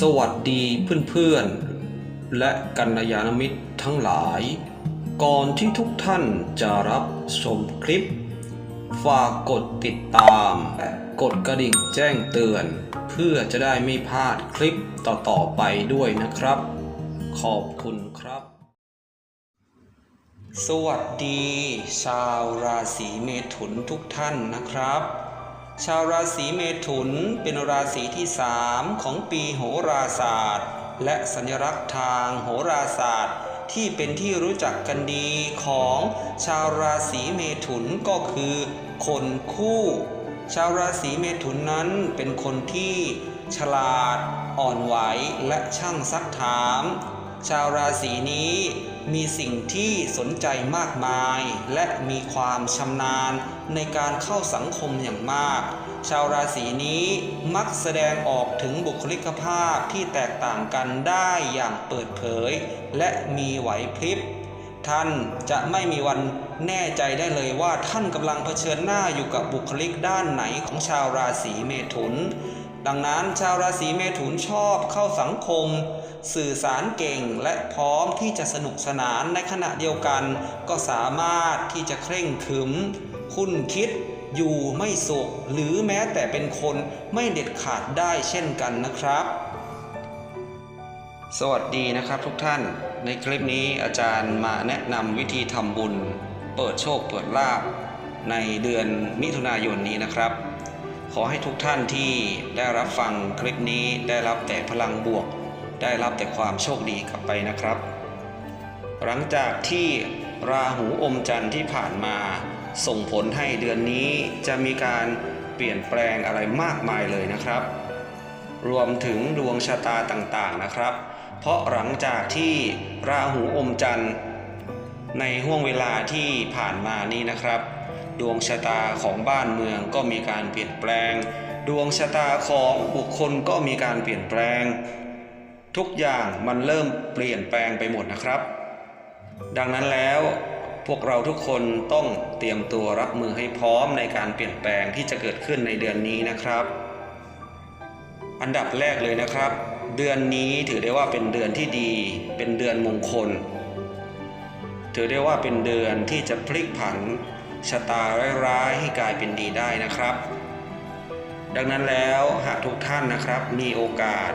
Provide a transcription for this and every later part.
สวัสดีเพื่อนๆ และกัลยาณมิตรทั้งหลาย ก่อนที่ทุกท่านจะรับชมคลิป ฝากกดติดตาม กดกระดิ่งแจ้งเตือน เพื่อจะได้ไม่พลาดคลิปต่อๆไปด้วยนะครับ ขอบคุณครับ สวัสดี ชาวราศีเมถุนทุกท่านนะครับ ชาวราศีเมถุนเป็นราศีที่3ของปีโหราศาสตร์ และสัญลักษณ์ทางโหราศาสตร์ ที่เป็นที่รู้จักกันดีของชาวราศีเมถุนก็คือ คนคู่ ชาวราศีเมถุนนั้นเป็นคนที่ ฉลาด อ่อนไหวและช่างซักถาม ชาวราศีนี้มีสิ่งที่สนใจมากมาย และมีความชำนาญในการเข้าสังคมอย่างมาก ชาวราศีนี้มักแสดงออกถึงบุคลิกภาพที่แตกต่างกันได้อย่างเปิดเผย และมีไหวพริบ ท่านจะไม่มีวันแน่ใจได้เลยว่าท่านกำลังเผชิญหน้าอยู่กับบุคลิกด้านไหนของชาวราศีเมถุน ดังนั้นชาวราศีเมถุนชอบเข้าสังคม สื่อสารเก่งและพร้อมที่จะสนุกสนานในขณะเดียวกัน ก็สามารถที่จะเคร่งขรึม คุ้นคิด อยู่ไม่สุข หรือแม้แต่เป็นคนไม่เด็ดขาดได้เช่นกันนะครับ สวัสดีนะครับทุกท่าน ในคลิปนี้อาจารย์มาแนะนำวิธีทำบุญ เปิดโชคเปิดลาบในเดือนมิถุนายนนี้นะครับ ขอให้ทุกท่านที่ได้รับฟังคลิปนี้ได้รับแต่พลังบวก ได้รับแต่ความโชคดีกลับไปนะครับ หลังจากที่ราหูอมจันทร์ที่ผ่านมา ส่งผลให้เดือนนี้จะมีการเปลี่ยนแปลงอะไรมากมายเลยนะครับ รวมถึงดวงชะตาต่างๆนะครับ เพราะหลังจากที่ราหูอมจันทร์ในห่วงเวลาที่ผ่านมานี้นะครับ ดวงชะตาของบ้านเมืองก็มีการเปลี่ยนแปลง ดวงชะตาของบุคคลก็มีการเปลี่ยนแปลง ทุกอย่างมันเริ่มเปลี่ยนแปลงไปหมดนะครับ ดังนั้นแล้วพวกเราทุกคนต้องเตรียมตัวรับมือให้พร้อมในการเปลี่ยนแปลงที่จะเกิดขึ้นในเดือนนี้นะครับ อันดับแรกเลยนะครับ เดือนนี้ถือได้ว่าเป็นเดือนที่ดี เป็นเดือนมงคล ถือได้ว่าเป็นเดือนที่จะพลิกผัน ชะตาร้ายๆให้กลายเป็นดีได้นะครับ ดังนั้นแล้วหากทุกท่านนะครับมีโอกาส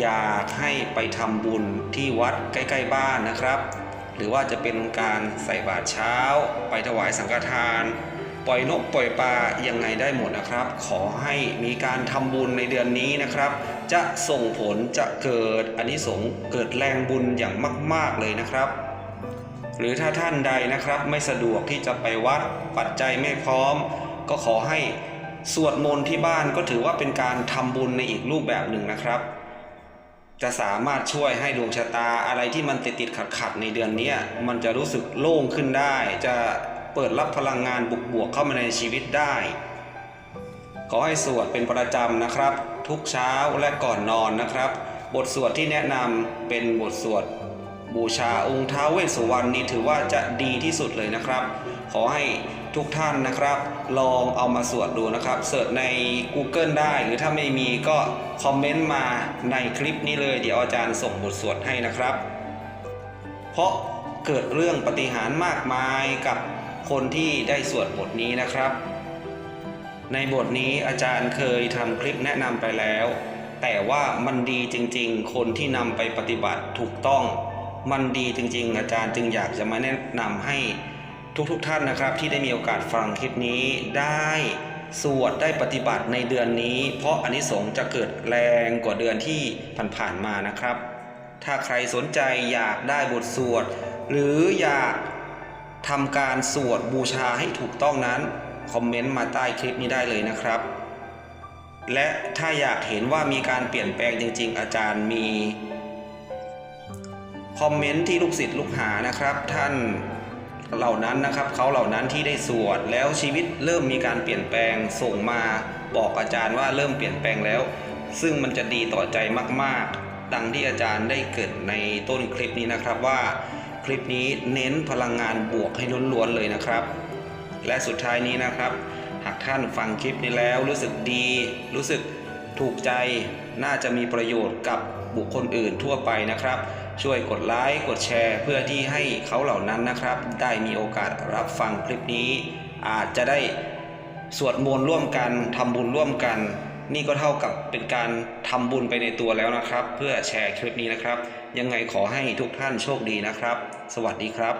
อยากให้ไปทำบุญที่วัดใกล้ ๆ บ้านนะครับ หรือว่าจะเป็นการใส่บาตรเช้า ไปถวายสังฆทาน ปล่อยนกปล่อยปลายังไงได้หมดนะครับ ขอให้มีการทำบุญในเดือนนี้นะครับ จะส่งผลจะเกิดอานิสงส์เกิดแรงบุญอย่างมาก ๆเลยนะครับ หรือถ้าท่านใดนะครับไม่สะดวกที่จะไปวัดปัจจัยไม่พร้อม ก็ขอให้สวดมนต์ที่บ้านก็ถือว่าเป็นการทำบุญในอีกรูปแบบหนึ่งนะครับ จะสามารถช่วยให้ดวงชะตาอะไรที่มันติดติดขัดขัดในเดือนนี้มันจะรู้สึกโล่งขึ้นได้ จะเปิดรับพลังงานบุกบวกเข้ามาในชีวิตได้ ขอให้สวดเป็นประจำนะครับ ทุกเช้าและก่อนนอนนะครับ บทสวดที่แนะนำเป็นบทสวด บูชาองค์ท้าเวสสุวรรณนี่ถือว่าจะดีที่สุดเลยนะครับ ขอให้ทุกท่านนะครับ ลองเอามาสวดดูนะครับเสิร์ชใน Google ได้หรือถ้าไม่มีก็คอมเมนต์มาในคลิปนี้เลย เดี๋ยวอาจารย์ส่งบทสวดให้นะครับ เพราะเกิดเรื่องปฏิหารมากมายกับคนที่ได้สวดบทนี้นะครับ ในบทนี้อาจารย์เคยทำคลิปแนะนำไปแล้ว แต่ว่ามันดีจริงๆ คนที่นำไปปฏิบัติถูกต้อง มันดีจริง ๆ อาจารย์จึงอยากจะมาแนะนำให้ทุกๆท่านนะครับ ที่ได้มีโอกาสฟังคลิปนี้ได้สวดได้ปฏิบัติในเดือนนี้ เพราะอานิสงส์จะเกิดแรงกว่าเดือนที่ผ่านๆมานะครับ ถ้าใครสนใจอยากได้บทสวด หรืออยากทำการสวดบูชาให้ถูกต้องนั้น คอมเมนต์มาใต้คลิปนี้ได้เลยนะครับ และถ้าอยากเห็นว่ามีการเปลี่ยนแปลงจริง ๆ อาจารย์มี คอมเมนต์ที่ลูกศิษย์ลูกหานะครับ ท่านเหล่านั้นนะครับเขาเหล่านั้นที่ได้สวดแล้วชีวิตเริ่มมีการเปลี่ยนแปลงส่งมาบอกอาจารย์ว่าเริ่มเปลี่ยนแปลงแล้ว ซึ่งมันจะดีต่อใจมาก ๆ ดังที่อาจารย์ได้เกิดในต้นคลิปนี้นะครับว่าคลิปนี้เน้นพลังงานบวกให้ล้วนๆเลยนะครับ และสุดท้ายนี้นะครับ หากท่านฟังคลิปนี้แล้วรู้สึกดีรู้สึก ถูกใจน่าจะมีประโยชน์กับบุคคลอื่นทั่วไปนะครับ ช่วยกดไลค์กดแชร์เพื่อที่ให้เขาเหล่านั้นนะครับ ได้มีโอกาสรับฟังคลิปนี้ อาจจะได้สวดมนต์ร่วมกันทำบุญร่วมกัน นี่ก็เท่ากับเป็นการทำบุญไปในตัวแล้วนะครับ เพื่อแชร์คลิปนี้นะครับ ยังไงขอให้ทุกท่านโชคดีนะครับ สวัสดีครับ